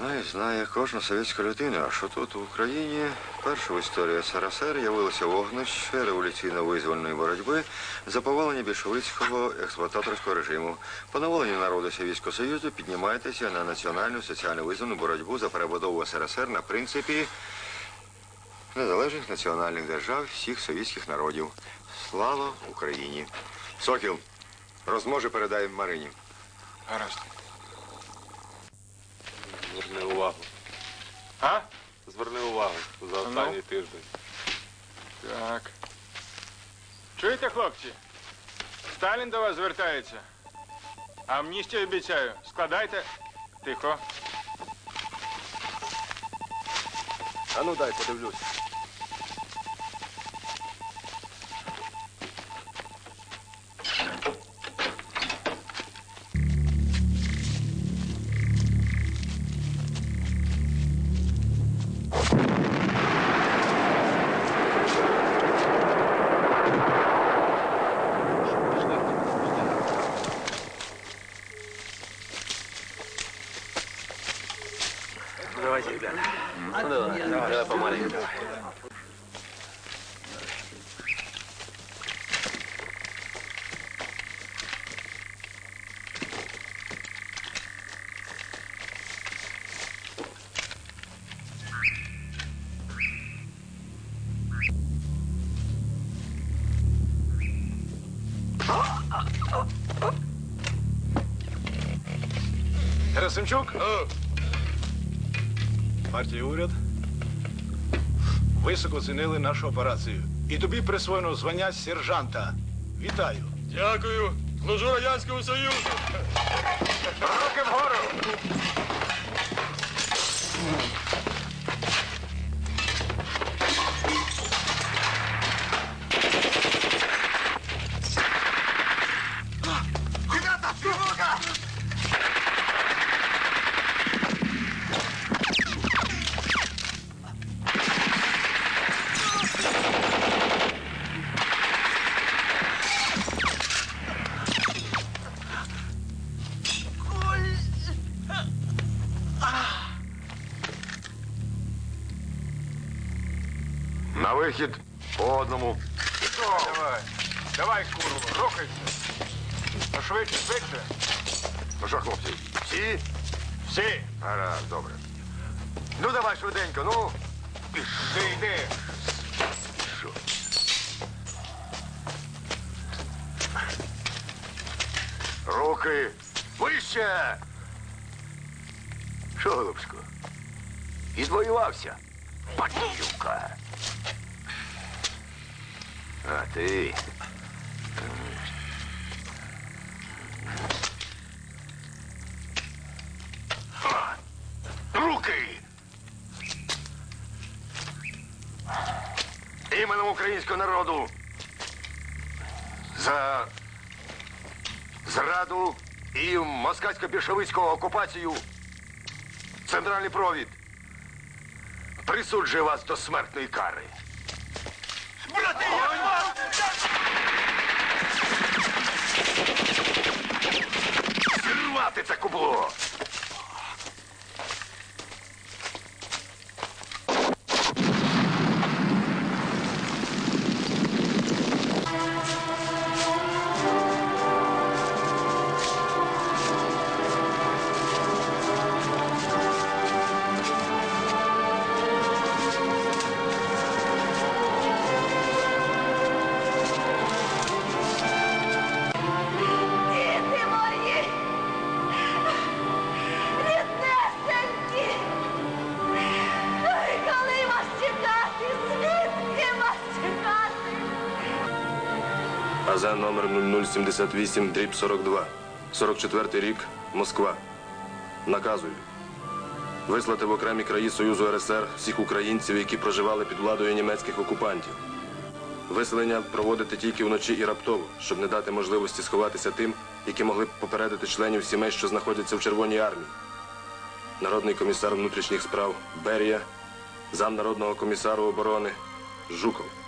Знаю, знає кожна совєтська людина, що тут в Україні перша в історії СРСР явилося вогнище революційно-визвольної боротьби за повалення більшовицького експлуататорського режиму. По народу Совєтського Союзу піднімайтеся на національну соціально визвольну боротьбу за перебудову СРСР на принципі незалежних національних держав всіх совєтських народів. Слава Україні! Сокіл, розможе передай Марині. Гаразд. Зверни увагу. А? Зверни увагу за останній тиждень. Так. Чуєте, хлопці? Сталін до вас звертається. Амністію обіцяю. Складайте. Тихо. А ну дай подивлюсь. Давайте, ребята. Ну, давай, давай помаленьку. Герасимчук? Партія уряд високо оцінили нашу операцію. І тобі присвоєно звання сержанта. Вітаю. Дякую. Служу Радянському Союзу. Руки вгору. На вихід по одному. Давай. Давай, курва, рухайся. Ну, швидше, швидше. Ну що, хлопці, всі? Всі. Гаразд, добре. Ну, давай швиденько, ну. Ти йди. Що? Руки вище! Що, голубсько? Відвоювався? Патюка. А. Ха! Руки! Іменем українського народу за зраду і москальсько-більшовицьку окупацію центральний провід присуджує вас до смертної кари. АЗ номер 0078 дріб 42. 44 рік. Москва. Наказую. Вислати в окремі краї Союзу РСР всіх українців, які проживали під владою німецьких окупантів. Виселення проводити тільки вночі і раптово, щоб не дати можливості сховатися тим, які могли б попередити членів сімей, що знаходяться в Червоній армії. Народний комісар внутрішніх справ Берія, зам народного комісару оборони Жуков.